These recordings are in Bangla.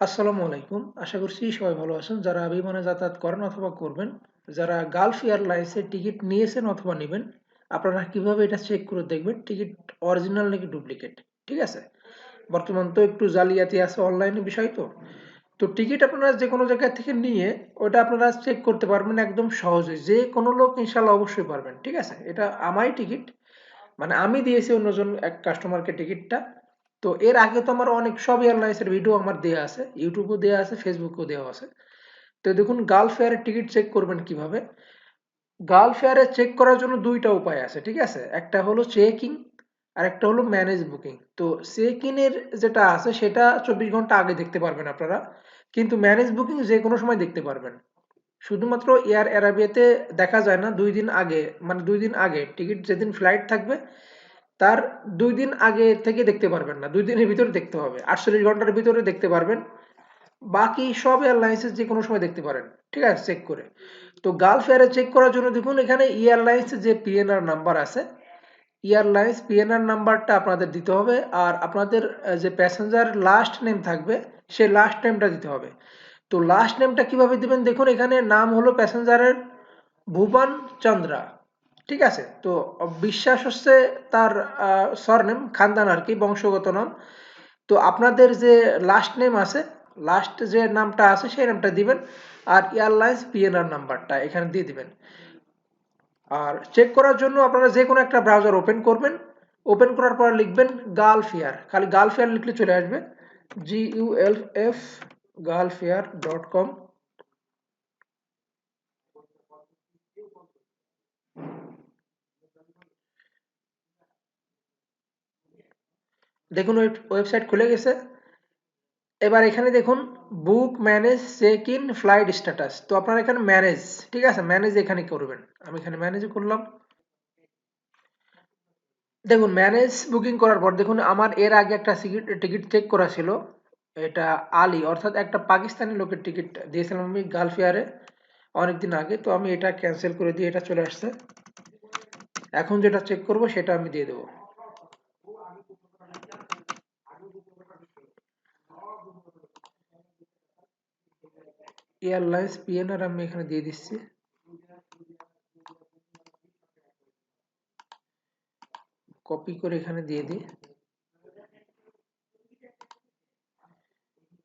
আসসালামু আলাইকুম। আশা করছি সবাই ভালো আছেন। যারা বিমানে যাতায়াত করেন অথবা করবেন, যারা গালফ এয়ারলাইন্সের টিকিট নিয়েছেন অথবা নেবেন, আপনারা কীভাবে এটা চেক করে দেখবেন? টিকিট অরিজিনাল নাকি ডুপ্লিকেট ঠিক আছে? বর্তমান তো একটু জালিয়াতি আছে অনলাইনে বিষয় তো। তো টিকিট আপনারা যে কোনো জায়গা থেকে নিয়ে ওটা আপনারা চেক করতে পারবেন একদম সহজে। যে কোনো লোক ইনশাল্লাহ অবশ্যই পারবেন। ঠিক আছে? এটা আমারই টিকিট। মানে আমি দিয়েছি অন্যজন এক কাস্টমারকে টিকিটটা। তো এর আগে তো আমার অনেক সব এয়ারলাইন্সের ভিডিও আমার দেওয়া আছে ইউটিউবও দেওয়া আছে ফেসবুকও দেওয়া আছে। তো দেখুন গালফ এয়ারের টিকিট চেক করবেন কীভাবে? গালফ এয়ারে চেক করার জন্য দুইটা উপায় আছে, ঠিক আছে? একটা হলো চেকিং আর একটা হলো ম্যানেজ বুকিং তো চেক ইনের যেটা আছে, সেটা চব্বিশ ঘণ্টা আগে দেখতে পারবেন আপনারা। কিন্তু ম্যানেজ বুকিং যে কোনো সময় দেখতে পারবেন। শুধুমাত্র এয়ার অ্যারাবিয়াতে দেখা যায় না, দুই দিন আগে মানে দুই দিন আগে টিকিট যেদিন ফ্লাইট থাকবে তার দুই দিন আগে থেকে দেখতে পারবেন না। দুই দিনের ভিতরে দেখতে হবে। আটচল্লিশ ঘণ্টার ভিতরে দেখতে পারবেন। বাকি সব এয়ারলাইন্সের যে কোনো সময় দেখতে পারেন। ঠিক আছে? চেক করে। তো গালফ এয়ারে চেক করার জন্য দেখুন, এখানে এয়ারলাইন্স যে পিএনআর নাম্বার আছে এয়ারলাইন্স পিএনআর নাম্বারটা আপনাদের দিতে হবে। আর আপনাদের যে প্যাসেঞ্জার লাস্ট নেম থাকবে, সে লাস্ট নেমটা দিতে হবে। তো লাস্ট নেমটা কীভাবে দিবেন? দেখুন, এখানে নাম হলো প্যাসেঞ্জারের ভুবন চন্দ্রা। ঠিক আছে? তো বিশ্বাস হচ্ছে তার সরনেম খানদান আর কি, বংশগত নাম। তো আপনাদের যে লাস্ট নেম আছে লাস্ট যে নামটা আছে সেই নামটা দিবেন। আর এয়ারলাইন্স পিএনআর নাম্বারটা এখানে দিয়ে দিবেন। আর চেক করার জন্য আপনারা যে কোনো একটা ব্রাউজার ওপেন করবেন। ওপেন করার পর লিখবেন গালফেয়ার খালি গালফেয়ার লিখলে চলে আসবে। G U L F Gulf Air dot com দেখুন ওয়েবসাইট খুলে গেছে। এবার এখানে দেখুন book manage check in flight status তো আপনারা এখানে ম্যানেজ ঠিক আছে? ম্যানেজ এখানে করবেন। আমি এখানে ম্যানেজ করলাম। দেখুন ম্যানেজ বুকিং করার পর, দেখুন, আমার এর আগে একটা টিকিট চেক করা ছিল। এটা আলী, অর্থাৎ একটা পাকিস্তানি লোকের টিকিট দিয়েছিলাম আমি গালফ এয়ারে অনেকদিন আগে। তো আমি এটা ক্যান্সেল করে দিয়ে এটা চলে আসছে। এখন যেটা চেক করব, সেটা আমি দিয়ে দেবো। এয়ারলাইন্স পিএনআর আমি এখানে দিয়ে দিচ্ছি। কপি করে এখানে দিয়ে দিই।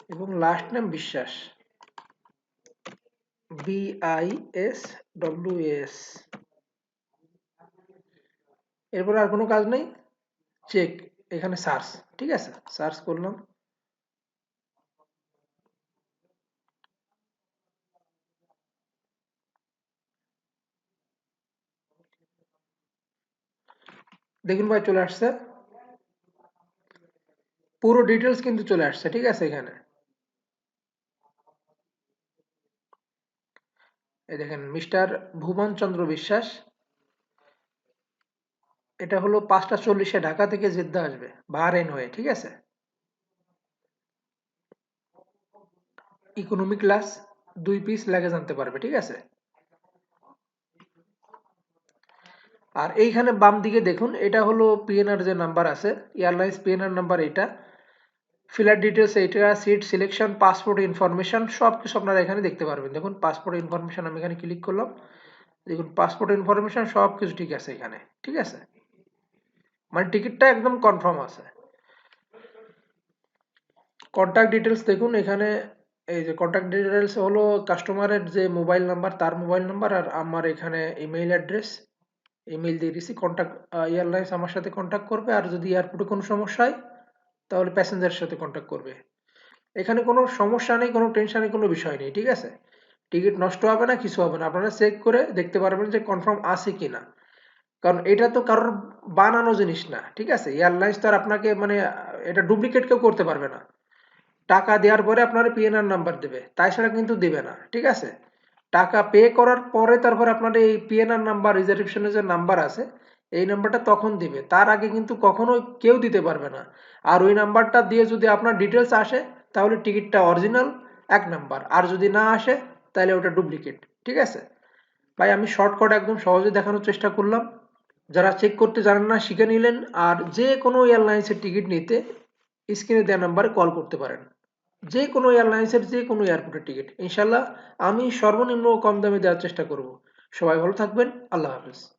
এবং লাস্ট নাম Biswas. B I S W S এরপর আর কোনো কাজ নেই? চেক এখানে সার্চ ঠিক আছে? সার্চ করলাম। দেখুন ভাই, চলে আসছে। পুরো ডিটেলস কিন্তু চলে আসছে, ঠিক আছে এখানে। এই দেখেন, মিস্টার ভুবন চন্দ্র বিশ্বাস। এটা হলো পাঁচটা চল্লিশে ঢাকা থেকে জেদ্দা আসবে বাহারেন হয়ে, ঠিক আছে? ইকোনমি ক্লাস দুই পিস লাগে জানতে পারবে, ঠিক আছে? আর এইখানে বাম দিকে দেখুন, এটা হলো পিএনআর যে নাম্বার আছে এয়ারলাইন্স পিএনআর নাম্বার এটা ফিলার ডিটেলস এটা সিট সিলেকশন পাসপোর্ট ইনফরমেশন সব কিছু আপনারা এখানে দেখতে পারবেন। দেখুন পাসপোর্ট ইনফরমেশন আমি এখানে ক্লিক করলাম, দেখুন পাসপোর্ট ইনফরমেশন সব কিছু ঠিক আছে এখানে, ঠিক আছে? মানে টিকিটটা একদম কনফার্ম আছে। কন্ট্যাক্ট ডিটেলস দেখুন, এখানে এই যে কন্ট্যাক্ট ডিটেলস হলো কাস্টমারের যে মোবাইল নাম্বার তার মোবাইল নাম্বার আর আমার এখানে ইমেইল অ্যাড্রেস ইমেল দিয়ে দিছি কন্ট্যাক্ট এয়ারলাইন্স আমার সাথে কন্ট্যাক্ট করবে, আর যদি এয়ারপোর্টে কোনো সমস্যা হয়, তাহলে প্যাসেঞ্জারের সাথে কন্ট্যাক্ট করবে। এখানে কোনো সমস্যা নেই, কোনো টেনশনের কোনো বিষয় নেই, ঠিক আছে? টিকিট নষ্ট হবে না, কিছু হবে না। আপনারা চেক করে দেখতে পারবেন যে কনফার্ম আছে কি না কারণ এটা তো কারোর বানানো জিনিস না, ঠিক আছে? এয়ারলাইন্স তো আর আপনাকে মানে এটা ডুপ্লিকেট কেউ করতে পারবে না। টাকা দেওয়ার পরে আপনারা পিএনআর নাম্বার দেবে তাই ছাড়া কিন্তু দেবে না, ঠিক আছে? টাকা পে করার পরে তারপর আপনার এই পিএনআর নাম্বার রিজার্ভেশনের যে নাম্বার আছে, এই নাম্বারটা তখন দিবে। তার আগে কিন্তু কখনো কেউ দিতে পারবে না। আর ওই নাম্বারটা দিয়ে যদি আপনার ডিটেলস আসে, তাহলে টিকিটটা অরিজিনাল এক নাম্বার আর যদি না আসে, তাহলে ওটা ডুপ্লিকেট ঠিক আছে? ভাই, আমি শর্টকাট একদম সহজে দেখানোর চেষ্টা করলাম। যারা চেক করতে জানেন না, শিখে নিলেন। আর যে কোনো এয়ারলাইন্সের টিকিট নিতে স্ক্রিনে দেওয়া নাম্বারে কল করতে পারেন। যে কোনো এয়ারলাইন্সের যে কোনো এয়ারপোর্টের টিকিট। ইনশাল্লাহ আমি সর্বনিম্ন কম দামে দেওয়ার চেষ্টা করব। সবাই ভালো থাকবেন। আল্লাহ হাফেজ।